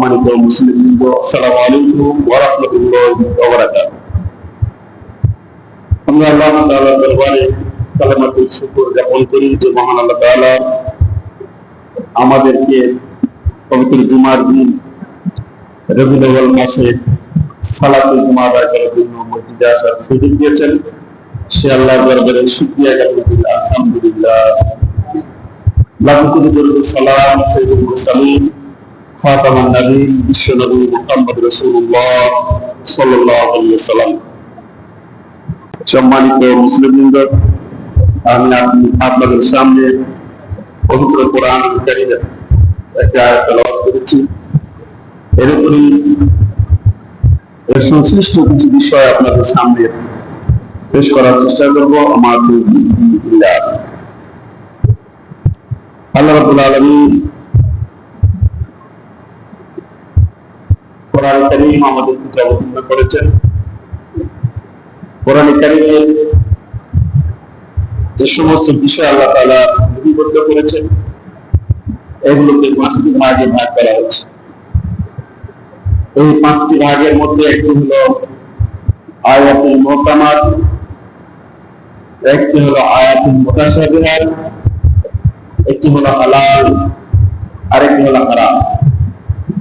সম্মানিত আলাইকুম আল্লাহ করি যে মহান আল্লাহ আমাদেরকে পবিত্র জুমার দিন, রবিউল মাসে সালাতুল জুমা আদায় করার জন্য মসজিদে আসার সুযোগ দিয়েছেন। সে আল্লাহর দরবারে জ্ঞাপন আলহামদুলিল্লাহ। দরুদ সালাম খাতামান নবীন বিশ্বনবী মুহাম্মদ রাসূলুল্লাহ সাল্লাল্লাহু আলাইহি ওয়াসাল্লাম সম্মানিত মুসলিমবৃন্দ, আমি আপনাদের সামনে পবিত্র কোরআন কারীমের একটা আয়াত তেলাওয়াত করেছি। এর উপরই এর সংশ্লিষ্ট কিছু বিষয় আপনাদের সামনে পেশ করার চেষ্টা করব, আমার আল্লাহ রাব্বুল আলামিন যে সমস্ত বিষয় আল্লাহ তাআলা লিপিবদ্ধ করেছেন, এগুলোকে পাঁচটি ভাগে ভাগ করা হয়েছে। এই পাঁচটি ভাগের মধ্যে একটি হলো আয়াতুল মুহকামাত একটি হলো আয়াতুল মুতাশাবিহাত একটি হলো আরেকটি হলো হারাম।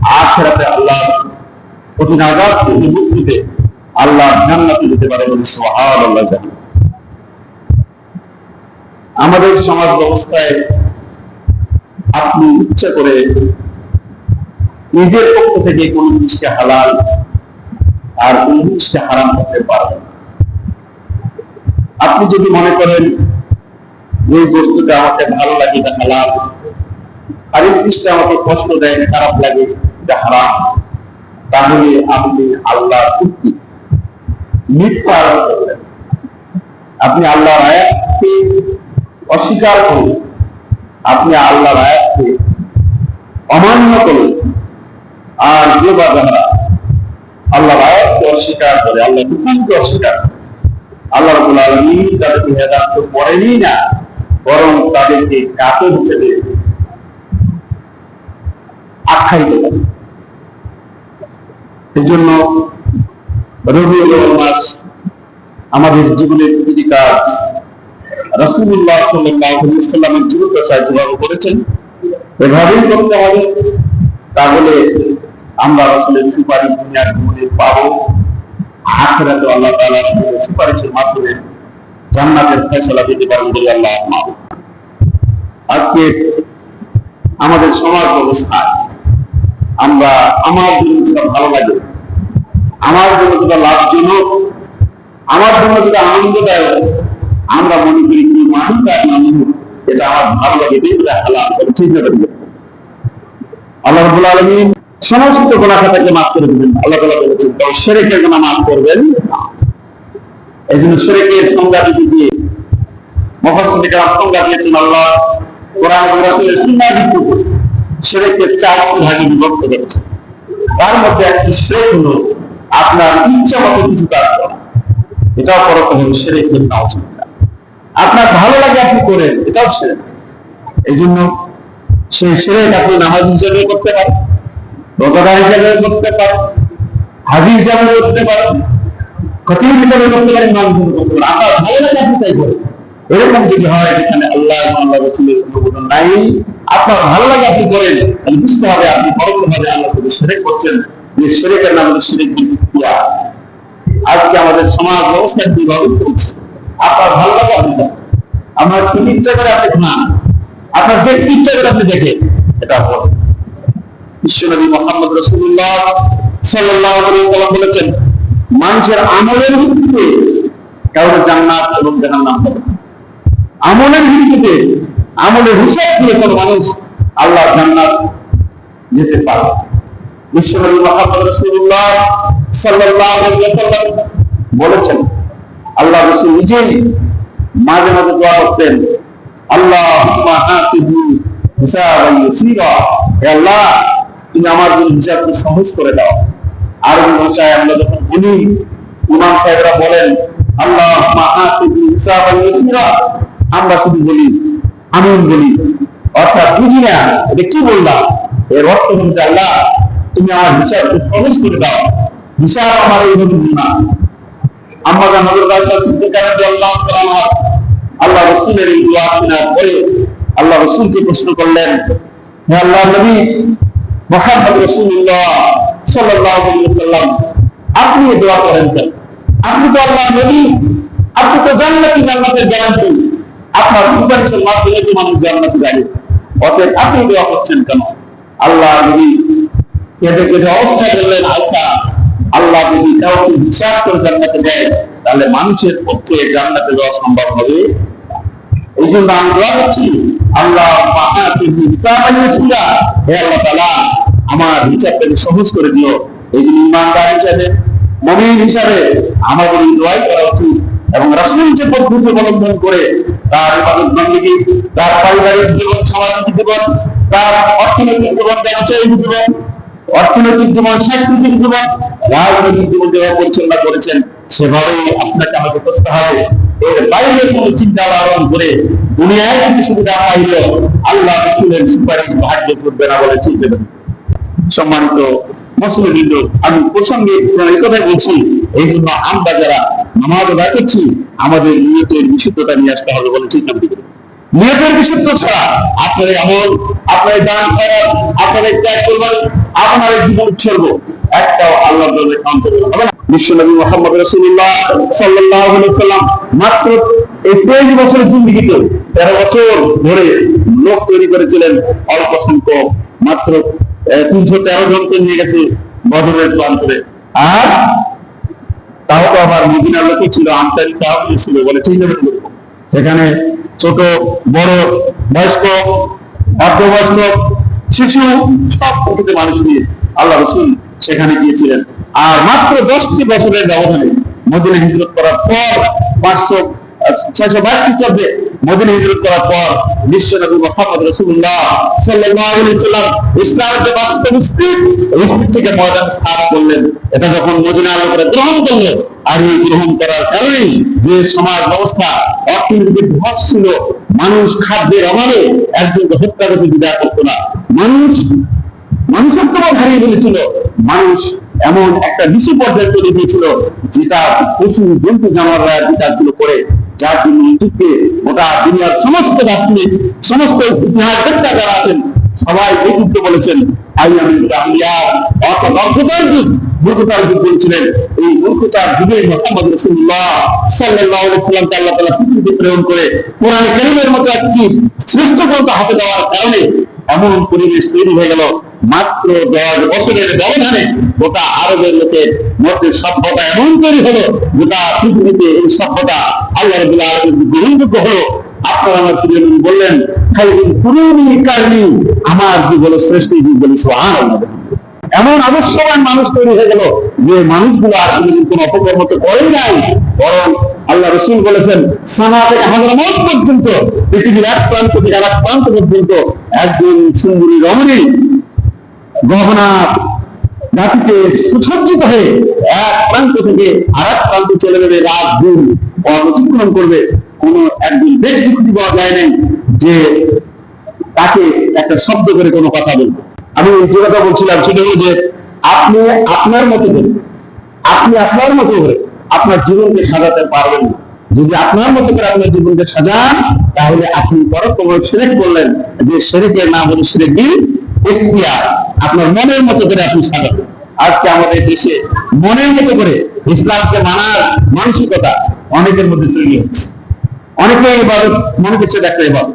আখেরাতে আল্লাহ কঠিন আঘাত মুক্তিতে আল্লাহ জান্নাতে যেতে পারে সুবহানাল্লাহ আমাদের সমাজ ব্যবস্থায় আপনি ইচ্ছা করে নিজের পক্ষ থেকে কোন জিনিসকে হালাল আর কোন জিনিসকে হারাম করতে পারবেন আপনি যদি মনে করেন যে বস্তুটা আমাকে ভালো লাগে এটা হালাল আর এই জিনিসটা আমাকে কষ্ট দেয়, খারাপ লাগে তাহলে আপনি আল্লাহ মিথ্যা আপনি আল্লাহর আয়াতকে অস্বীকার করুন। আপনি আল্লাহর আয়াতকে অমান্য করুন। আর যে বা যারা আল্লাহর আয়াতকে অস্বীকার করে আল্লাহ হুকুমকে অস্বীকার করে, আল্লাহ রাব্বুল আলামিন তাদেরকে হেদায়েত তো করেনই না, বরং তাদেরকে কাফের হিসেবে আখ্যায়িত করেন। এই জন্য আমাদের জীবনের প্রতিটি কাজ আলাইহি ওয়াসাল্লামের জীবদ্দশায় করেছেন। এভাবেই করতে হবে, তাহলে আমরা রাসূলের সুপারিশ দুনিয়ার জীবনে পাবো। আখিরাতে আল্লাহ তাআলা রাসূলের সুপারিশের মাধ্যমে জান্নাতের ফয়সালা দিতে পারবেন বলে আল্লাহ আজকে আমাদের সমাজ ব্যবস্থায় আমরা আমার জন্য যেটা ভালো লাগে, আমার জন্য যেটা লাভজনক, আমার জন্য যেটা আনন্দদায়ক, আমরা মনে করি কি মানুষ আর এটা আমার ভালো লাগে এটা হালাল ঠিক না আল্লাহ রাব্বুল আলামিন সমস্ত গুনাহ মাফ করে দিবেন আল্লাহ তাআলা বলেছেন গুনাহ মাফ করবেন। এই জন্য শিরকের সংজ্ঞা দিতে গিয়ে মুফাসসিররা সংজ্ঞা দিয়েছেন আল্লাহ, কোরআন রাসূলের শিরকের চারটি ভাগে বিভক্ত করেছেন তার মধ্যে একটি শিরক হলো আপনার ইচ্ছা মতো কিছু কাজ করা। এটাও পরক হলো শিরকের নাউজুবিল্লাহ আপনার ভালো লাগে আপনি করেন, এটাও শিরক এই জন্য সেই শিরক আপনি নামাজ হিসেবে করতে পারেন, রোজাদার হিসেবে করতে পারেন, হাজি হিসাবে করতে পারেন, খতিব হিসাবে করতে পারেন নাম করতে পারেন। আপনার ভালো লাগে আপনি তাই করেন। এরকম যদি হয় যেখানে আল্লাহ আল্লাহ রসুলের অনুমোদন নাই। আপনার ভালো লাগে আপনি করেন, তাহলে বুঝতে হবে আপনি পরোক্ষভাবে আল্লাহ থেকে সেরেক করছেন। যে সেরেকের নাম হলো সেরেক বিক্রিয়া আজকে আমাদের সমাজ ব্যবস্থা কীভাবে চলছে আপনার ভালো লাগে আপনি করেন। আমার কি ইচ্ছা করে আপনি খান? আপনার দেখতে ইচ্ছা করে আপনি দেখেন, এটা হবে বিশ্বনবী মোহাম্মদ রসুল্লাহ সাল্লাহ সাল্লাম বলেছেন, মানুষের আমলের ভিত্তিতে কারোর জান্নাত এবং জাহান্নাম হবে আমলের ভিত্তিতে, আমলের হিসাব দিয়ে কোনো মানুষ আল্লাহ জান্নাত যেতে পারে বলেছেন, আল্লাহ মাঝে মাঝে দোয়া করতেন আল্লাহ, তুমি আমার জন্য সহজ করে দাও। আরবি ভাষায় আমরা যখন বলি, ইমাম সাহেবরা বলেন, আল্লাহুম্মা আমরা শুধু বলি, আমিন বলি। অর্থাৎ বুঝি না, এটা কি বললাম? এর অর্থ বলতে আল্লাহ, তুমি আমার হিসাবকে সহজ করে দাও। হিসাব আমার এই না আমরা নজর রাজা সিদ্দিকার আল্লাহ তাআলা আল্লাহ রাসূলের এই দোয়া শোনার পরে আল্লাহ রাসূলকে প্রশ্ন করলেন, হে আল্লাহ নবী, মুহাম্মদ রাসূলুল্লাহ সাল্লাল্লাহু আলাইহি ওয়াসাল্লাম, আপনি দোয়া করেন আপনি তো আল্লাহ নবী, আপনি তো জান্নাতি জান্নাতের গ্যারান্টি। আপনার সুপারিশের মাধ্যমে তো মানুষ জান্নাতে যাবে। অতএব আপনি দোয়া করছেন কেন? আল্লাহ নবী কেঁদে কেঁদে অবস্থা করলেন আচ্ছা আল্লাহ যদি কাউকে বিশ্বাস করে জান্নাতে দেয়, তাহলে মানুষের পক্ষে জান্নাতে যাওয়া সম্ভব হবে। এই জন্য আমি দোয়া করছি, আল্লাহ হে আল্লাহ তালা আমার হিসাবটাকে সহজ করে দিও। এই জন্য ইমানদার হিসাবে, মমিন হিসাবে আমাদের এই দোয়াই করা উচিত এবং রাসূল যে পদ্ধতি অবলম্বন করে তার তার পারিবারিক জীবন, সামাজিক জীবন, তার অর্থনৈতিক জীবন, ব্যবসায়িক জীবন, অর্থনৈতিক জীবন, সাংস্কৃতিক জীবন, রাজনৈতিক জীবন যেভাবে পরিচালনা করেছেন, সেভাবেই আপনাকে আমাকে করতে হবে। এর বাইরে কোন চিন্তা করে দুনিয়ায় কিছু সুবিধা পাইল আল্লাহ রসুলের সুপারিশ ভাগ্য করবে না বলে ঠিক দেবেন সম্মানিত মুসলিম আমি প্রসঙ্গে এই কথাই বলছি, এই জন্য আমরা যারা নামাজ আদায় করছি, আমাদের নিয়তের বিশুদ্ধতা নিয়ে আসতে হবে বলে চিন্তা করি। নিয়তের বিশুদ্ধ ছাড়া আপনার আমল আপনার দান করার আপনার ত্যাগ করবেন আপনার জীবন উৎসর্গ একটাও আল্লাহ অন্তরে হবে না? বিশ্বনবী মোহাম্মদ রসুল্লাহ সাল্লাহ সাল্লাম মাত্র এই তেইশ বছরের জিন্দিগিতে তেরো বছর ধরে লোক তৈরি করেছিলেন অল্প সংখ্যক, মাত্র তিনশো তেরো জনকে নিয়ে গেছে বদরের প্রান্তরে। আর তাও তো আবার মদিনার লোকই ছিল আমদানি সাহাবি ছিল বলে ঠিক নেবেন সেখানে ছোট, বড়, বয়স্ক অর্ধবয়স্ক শিশু, সব প্রকৃতির মানুষ নিয়ে আল্লাহ রসুল সেখানে গিয়েছিলেন। আর মাত্র দশটি বছরের ব্যবধানে মদিনা হিজরত করার পর পাঁচশো ছয়শো বাইশ খ্রিস্টাব্দে হিজরত করার পর নবী মোহাম্মদ রসুল্লাহ সাল্লাম ময়দান করলেন। এটা যখন মদিনা গ্রহণ করল আর এই গ্রহণ করার কারণে যে সমাজ ব্যবস্থা মানুষ খাদ্যের অভাবে একজনকে হত্যা করতে বিদায় করতো না। মানুষ মানুষের তো হারিয়ে ফেলেছিল। মানুষ এমন একটা নিচু পর্যায়ে চলে গিয়েছিল যেটা প্রচুর জন্তু, জানোয়াররা যে কাজগুলো করে যার জন্য ইজিপ্টে গোটা দুনিয়ার সমস্ত সমস্ত যারা আছেন সবাই এই শ্রেষ্ঠ হাতে কারণে এমন পরিবেশ তৈরি হয়ে গেল। মাত্র দশ বছরের ব্যবধানে গোটা আরবের লোকের মধ্যে সভ্যতা এমন তৈরি হলো, গোটা পৃথিবীতে এই সভ্যতা আল্লাহ রসুল বলেছেন পর্যন্ত, পৃথিবীর এক প্রান্ত থেকে আর এক প্রান্ত পর্যন্ত একজন সুন্দরী রমণী গহনা জাতিতে সুসজ্জিত হয়ে এক প্রান্ত থেকে আর এক প্রান্ত চলে যাবে রাত অতিক্রম করবে, কোন একদিন ব্যক্তি খুঁজে পাওয়া যায় নাই যে তাকে একটা শব্দ করে কোনো কথা বলবে। আমি যে কথা বলছিলাম সেটা হলো যে আপনি আপনার মতো করে, আপনি আপনার মতো করে আপনার জীবনকে সাজাতে পারবেন না। যদি আপনার মতো করে আপনার জীবনকে সাজান, তাহলে আপনি পরোক্ষম সেরেক বললেন যে সেরেকের নাম হলো সেরেক এখতিয়ার। আপনার মনের মতো করে আপনি সাজাবেন। আজকে আমাদের দেশে মনের মতো করে ইসলামকে মানার মানসিকতা অনেকের মধ্যে তৈরি হচ্ছে। অনেকে এবার মনে করছে একটা এবার।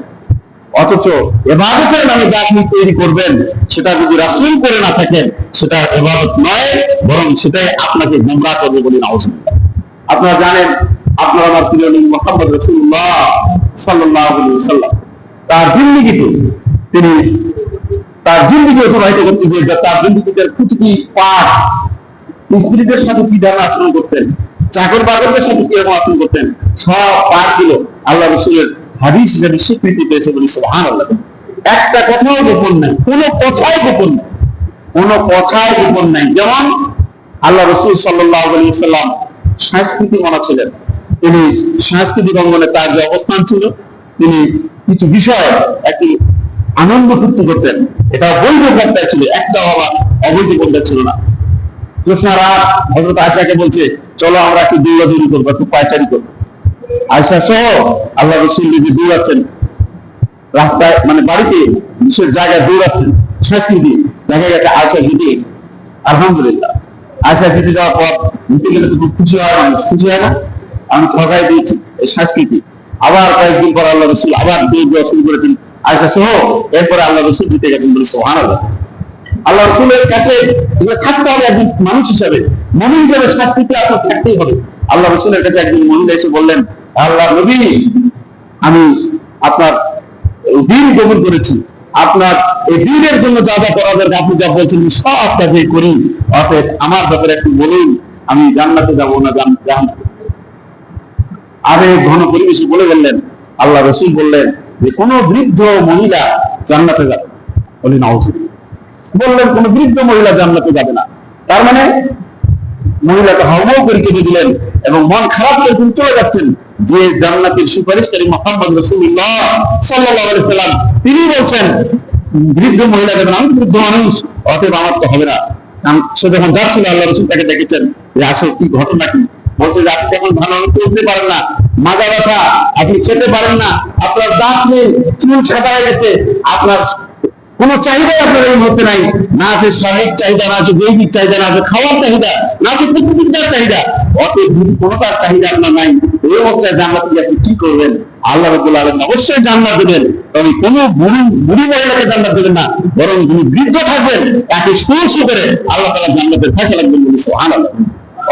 অথচ এবাদতের নামে যা আপনি তৈরি করবেন, সেটা যদি রাসুল করে না থাকেন, সেটা এবাদত নয়, বরং সেটাই আপনাকে গুমরা করবে বলে নাও আপনারা জানেন, আপনার আমার প্রিয় মোহাম্মদ রসুল্লাহ সাল্লাহ তার জিন্দিগিতে তিনি তার জিন্দিগি অতিবাহিত করতে গিয়ে তার জিন্দিগিতে প্রতিটি পাঠ স্ত্রীদের সাথে কি ধরনের আচরণ করতেন? চাকর বাকরদের সাথে কীরকম আচরণ করতেন? সব পাঠগুলো আল্লাহ রসুলের হাদিস হিসেবে স্বীকৃতি পেয়েছে বলে সুবহান আল্লাহ একটা কথাও গোপন নাই, কোনো কথাই গোপন নাই, কোনো কথাই গোপন নাই। যেমন আল্লাহ রসুল সাল্লাহ সাল্লাম সংস্কৃতি মনা ছিলেন। তিনি সাংস্কৃতিক অঙ্গনে তার যে অবস্থান ছিল, তিনি কিছু বিষয় একটি আনন্দ ফুর্তি করতেন। এটা বৈধ পর্দায় ছিল, একটা অবৈধ পর্দায় ছিল না। কৃষ্ণারা হজরত আয়সাকে বলছে চলো আমরা একটু দৌড়াদৌড়ি করব, একটু পায়চারি করব। আয়সা সহ আল্লাহ রসুল যদি দৌড়াচ্ছেন রাস্তায় মানে বাড়িতে বিশেষ জায়গায় দৌড়াচ্ছেন সংস্কৃতি দেখা গেছে আয়সা জিতে আলহামদুলিল্লাহ। আয়সা জিতে যাওয়ার পর জিতে গেলে তো খুব খুশি হয়, মানুষ খুশি হয় না? আমি ঠকাই দিয়েছি এই সংস্কৃতি আবার কয়েকদিন পর আল্লাহ রসুল আবার দৌড় দেওয়া শুরু করেছেন। আয়সা সহ এরপরে আল্লাহ রসুল জিতে গেছেন বলে সোহান আল্লাহ আল্লাহ রসুলের কাছে থাকতে হবে একজন মানুষ হিসাবে, মমিন হিসাবে সংস্কৃতি আপনার থাকতেই হবে। আল্লাহ রসুলের কাছে একজন মহিলা এসে বললেন, আল্লাহ নবী, আমি আপনার দিন গ্রহণ করেছি। আপনার এই দিনের জন্য যা যা করা দরকার, আপনি যা বলছেন সব কাজে করি। অতএব আমার ব্যাপারে একটু বলুন, আমি জান্নাতে যাব না জান আবেগ ঘন পরিবেশে বলে বললেন, আল্লাহ রসুল বললেন যে কোন বৃদ্ধ মহিলা জান্নাতে যাবে। বলি নাও বললেন, কোন বৃদ্ধ মহিলা জান্নাতে যাবে না। তার মানে মহিলাকে হাওমাও করে কেটে দিলেন এবং মন খারাপ করে তিনি চলে যাচ্ছেন। যে জান্নাতের সুপারিশকারী মোহাম্মদ রসুল্লাহ সাল্লাহ সাল্লাম তিনি বলছেন, বৃদ্ধ মহিলা যাবেন আমি বৃদ্ধ মানুষ, অতএব আমার তো হবে না। সে যখন যাচ্ছিল, আল্লাহ রসুল তাকে দেখেছেন যে আসলে কি ঘটনা কি। বলছে যে, আপনি যখন ভালো চলতে পারেন না। মাজা ব্যথা, আপনি খেতে পারেন না। আপনার দাঁত নেই, চুল সাদা হয়ে গেছে। আপনার কোন চাহিদাই আপনার এই মুহূর্তে নাই। না আছে শারীরিক চাহিদা, না আছে দৈহিক চাহিদা, না আছে খাওয়ার চাহিদা, না আছে প্রকৃতির চাহিদা। যদি কোনোটার চাহিদা আপনার নাই, এই অবস্থায় জান্নাত আপনি কি করবেন? আল্লাহ রবুল আলম অবশ্যই দেবেন। তবে কোনো বুড়ি বুড়ি মহিলাকে দেবেন না। বরং যিনি বৃদ্ধ থাকবেন, তাকে স্পর্শ করে আল্লাহ তালা জান্নাতের বলে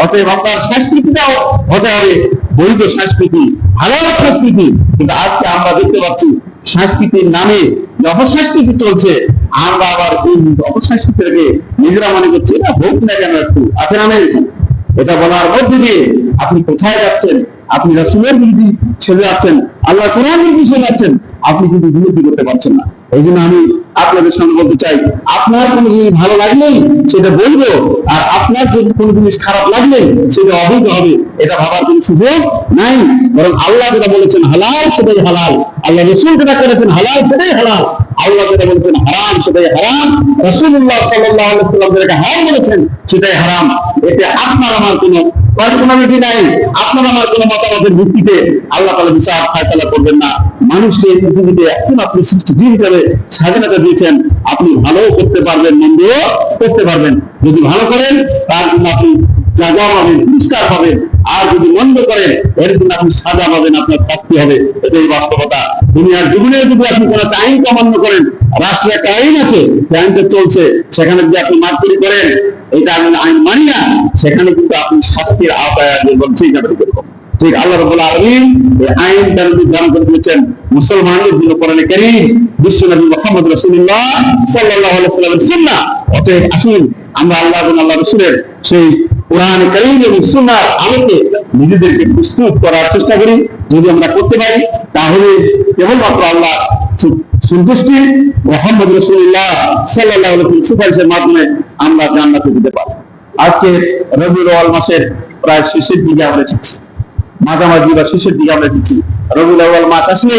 অতএব আপনার সংস্কৃতিটাও হতে হবে। বৈধ সংস্কৃতি ভালো সংস্কৃতি। কিন্তু আজকে আমরা দেখতে পাচ্ছি, সংস্কৃতির নামে অপসংস্কৃতি চলছে? আমরা আবার এই নিজেরা মনে করছি হোক না কেন একটু আছে না এটা বলার মধ্যে দিয়ে আপনি কোথায় যাচ্ছেন? আপনি রাসুলের বিরোধী ছেড়ে যাচ্ছেন আল্লাহ কোরআন ছেড়ে যাচ্ছেন, আপনি কিন্তু বিরোধী করতে পারছেন না। এই জন্য আমি আপনাদের সামনে বলতে চাই, আপনার কোনো জিনিস ভালো লাগলেই সেটা বলব, আর আপনার যদি কোনো জিনিস খারাপ লাগলে সেটা অবৈধ হবে, এটা ভাবার কোনো সুযোগ নাই। বরং আল্লাহ যেটা বলেছেন হালাল, সেটাই হালাল। আল্লাহ রসুল যেটা করেছেন হালাল, সেটাই হালাল। আল্লাহ যেটা বলেছেন হারাম, সেটাই হারাম। রসুল্লাহ সাল্লাহ সাল্লাম যেটাকে হারাম বলেছেন, সেটাই হারাম। এতে আপনার আমার কোনো পার্সোনালিটি নাই। আপনার আমার কোনো মতামতের ভিত্তিতে আল্লাহ তালা বিচার ফায়সালা করবেন না। মানুষকে এই পৃথিবীতে একজন আপনি সৃষ্টি হিসাবে স্বাধীনতা দিয়েছেন। আপনি ভালো করতে পারবেন মন্দ করতে পারবেন। যদি ভালো করেন, তার জন্য আপনি যা যা পাবেন পুরস্কার পাবেন। আর যদি মন্দ করেন, এর জন্য আপনি সাজা পাবেন, আপনার শাস্তি হবে। এটাই বাস্তবতা। দুনিয়ার জীবনে যদি আপনি কোনো আইন অমান্য করেন রাষ্ট্রে একটা আইন আছে আইনটা চলছে, সেখানে যদি আপনি মারপিট করেন এটা আমি আইন মানি না সেখানে কিন্তু আপনি শাস্তির আওতায় ঠিক আল্লাহ আলমিন এই আইন তার দান করে দিয়েছেন জন্য বিশ্ব নবী মোহাম্মদ রাসূলুল্লাহ সাল্লাল্লাহু আলাইহি ওয়াসাল্লামের সুন্নাহ। অতএব আসুন, আমরা আল্লাহ আল্লাহ রাসূলের সেই কোরআন কারীম এবং সুন্নাহর আলোকে নিজেদেরকে প্রস্তুত করার চেষ্টা করি। যদি আমরা করতে পারি, তাহলে কেবলমাত্র আল্লাহ সন্তুষ্টি মোহাম্মদ রসুল্লাহ সাল্লাহ সুপারিশের মাধ্যমে আমরা জান্নাতে দিতে পারি। আজকে রবিউল মাসের প্রায় শেষের দিকে আমরা এসেছি মাঝামাঝি বা শেষের দিকে আমরা এসেছি রবিউল আওয়াল মাস আসলে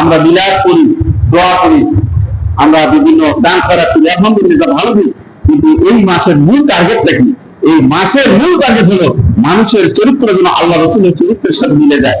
আমরা বিলাস করি দোয়া করি। আমরা বিভিন্ন দান করা করি, আলহামদুলিল্লাহ ভালো দিন কিন্তু এই মাসের মূল টার্গেট কি? এই মাসের মূল টার্গেট হলো মানুষের চরিত্র যেন আল্লাহ রসুলের চরিত্রের সাথে মিলে যায়।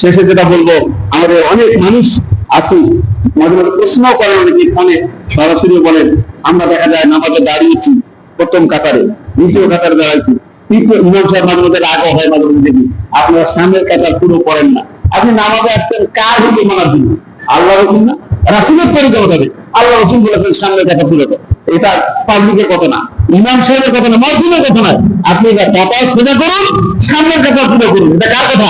শেষে যেটা বলব, আমাদের অনেক মানুষ আছে, মাঝে মাঝে প্রশ্ন করেন অনেকে, ফোনে সরাসরি বলেন আমরা দেখা যায় নামাজে দাঁড়িয়েছি প্রথম কাতারে, দ্বিতীয় কাতারে দাঁড়াইছি। তৃতীয়, ইমাম সাহেব মাঝে রাগও হয়, মাঝে মধ্যে দেখি, আপনারা সামনের কাতার পুরো পড়েন না। আপনি নামাজে আসছেন কার হুকুম মানার জন্য? আল্লাহ হুকুম না? রাসুলের তরিকা হবে আল্লাহ রসুল বলেছেন, সামনের কাতার পুরো কর। এটা পাবলিকের কথা না। ইমাম সাহেবের কথা না মসজিদের কথা না। আপনি এটা কথা সোজা করুন, সামনের কথা পুরো করুন। এটা কার কথা?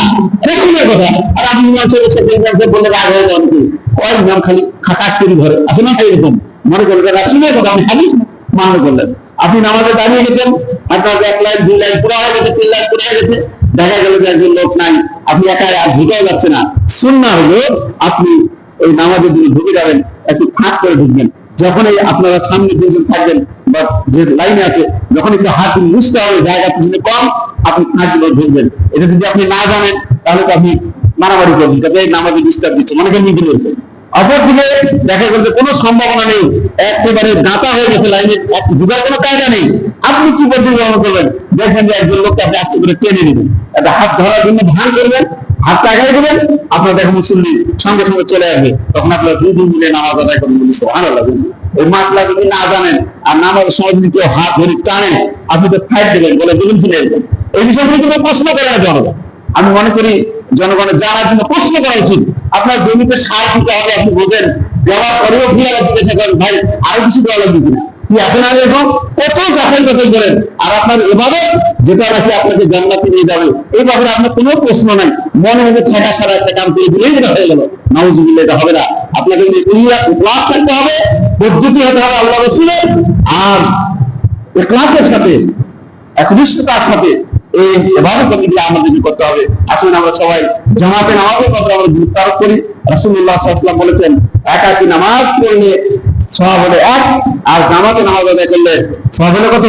রসুলের কথা। আর আপনি ইমাম সাহেবের সাথে ইমাম সাহেব বললে রাগ হয়ে যান কি ওই ইমাম খালি খাকাশ করে ধরে। আছে না এরকম? মনে করেন এটা রাসুলের কথা, আপনি হাদিস মান্য করলেন। আপনি নামাজে দাঁড়িয়ে গেছেন, আপনার এক লাইন, দুই লাইন পুরো হয়ে গেছে, তিন লাইন পুরো হয়ে গেছে। দেখা গেল যে একজন লোক নাই, আপনি একা আর ঢুকেও যাচ্ছে না। সুন্না হলো আপনি ওই নামাজের দিকে ঢুকে যাবেন, একটু ফাঁক করে ঢুকবেন। যখন এই আপনারা সামনে দুজন থাকবেন, বা যে লাইনে আছে, যখন একটু হাত বুঝতে হবে, জায়গা পিছনে কম, আপনি ফাঁক ধরবেন এটা যদি আপনি না জানেন, তাহলে তো আপনি মারামারি করবেন কাজে নামাজে ডিস্টার্ব দিচ্ছে মনে করেন নিয়ে ফেলবেন অপরদিকে দেখা গেল যে কোনো সম্ভাবনা নেই। একেবারে দাতা হয়ে গেছে লাইনে। ঢুকার কোনো কায়দা নেই। আপনি কি গ্রহণ করবেন? দেখবেন যে একজন লোককে আপনি আস্তে করে টেনে নেবেন। একটা হাত ধরার জন্য ভান করবেন হাত আগায় দেবেন, আপনার দেখো মুসল্লি সঙ্গে সঙ্গে চলে আসবে। তখন আপনার দুই দিন মিলে নামাজ আদায় করবেন। ভালো লাগবে ওই মাসলা যদি না জানেন আর নামাজের সময় যদি কেউ হাত ধরে টানেন, আপনি তো ফাইট দেবেন বলে দিলেন চলে আসবেন এই বিষয়গুলো কিন্তু প্রশ্ন করে না জনগণ। আমি মনে করি জনগণের জানার জন্য প্রশ্ন করা উচিত। আপনার জমিতে সার দিতে হবে, আপনি বোঝেন পরেও ফিরে জিজ্ঞাসা করেন। ভাই, আরও কিছু দেওয়া লাগবে কিনা? কি আছে না এরকম? কত যাচাই বাছাই করেন? আর আপনার এভাবে যেটা নাকি আপনাকে নিয়ে যাবে এইভাবে আপনার কোনো প্রশ্ন নাই। মনে হয় যে ঠেকা সারা একটা কাম করে দিলেই এটা হয়ে গেল। এটা হবে না। আপনাকে ক্লাস থাকতে হবে, পদ্ধতি হতে হবে আল্লাহ রসুলের, আর ক্লাসের সাথে, একনিষ্ঠতার সাথে এই কমিটি আমাদেরকে করতে হবে। আসুন আমরা সবাই জামাতে নামাজের কথা আমরা গুরুত্ব আরোপ করি। রাসুল্লাহ বলেছেন, একাকি নামাজ পড়লে সব হলে এক, আর জামাতে নামাজ আদায় করলে সব হলে কত?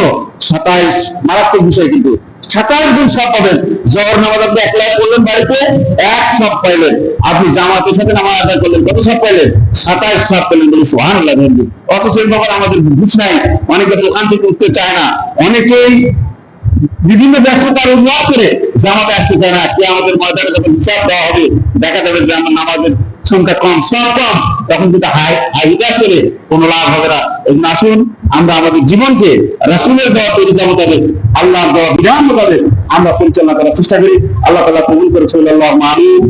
সাতাইশ। মারাত্মক বিষয় কিন্তু। সাতাইশ দিন সব পাবেন। জহর নামাজ আপনি এক লাখ করলেন বাড়িতে, এক সব পাইলেন। আপনি জামাতের সাথে নামাজ আদায় করলেন, কত সব পাইলেন? সাতাইশ সব পেলেন বলে সোহান অথচ এই ব্যাপারে আমাদের বুঝ নাই। অনেকে দোকান থেকে উঠতে চায় না। অনেকেই বিভিন্ন ব্যস্ততার উল্লাস করে জামাতে আসতে চায় না। কে আমাদের ময়দানে যখন হিসাব দেওয়া হবে, দেখা যাবে যে আমার নামাজের সংখ্যা কম, সব কম। তখন কিন্তু হাই হাইটা করে কোনো লাভ হবে না। এই আসুন, আমরা আমাদের জীবনকে রাসুলের দেওয়া তরিকা মোতাবেক আল্লাহ দেওয়া বিধান মোতাবেক আমরা পরিচালনা করার চেষ্টা করি। আল্লাহ তালা কবুল করে সাল্লাহ ওয়াহিদ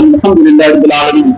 আলহামদুলিল্লাহ আলমিন।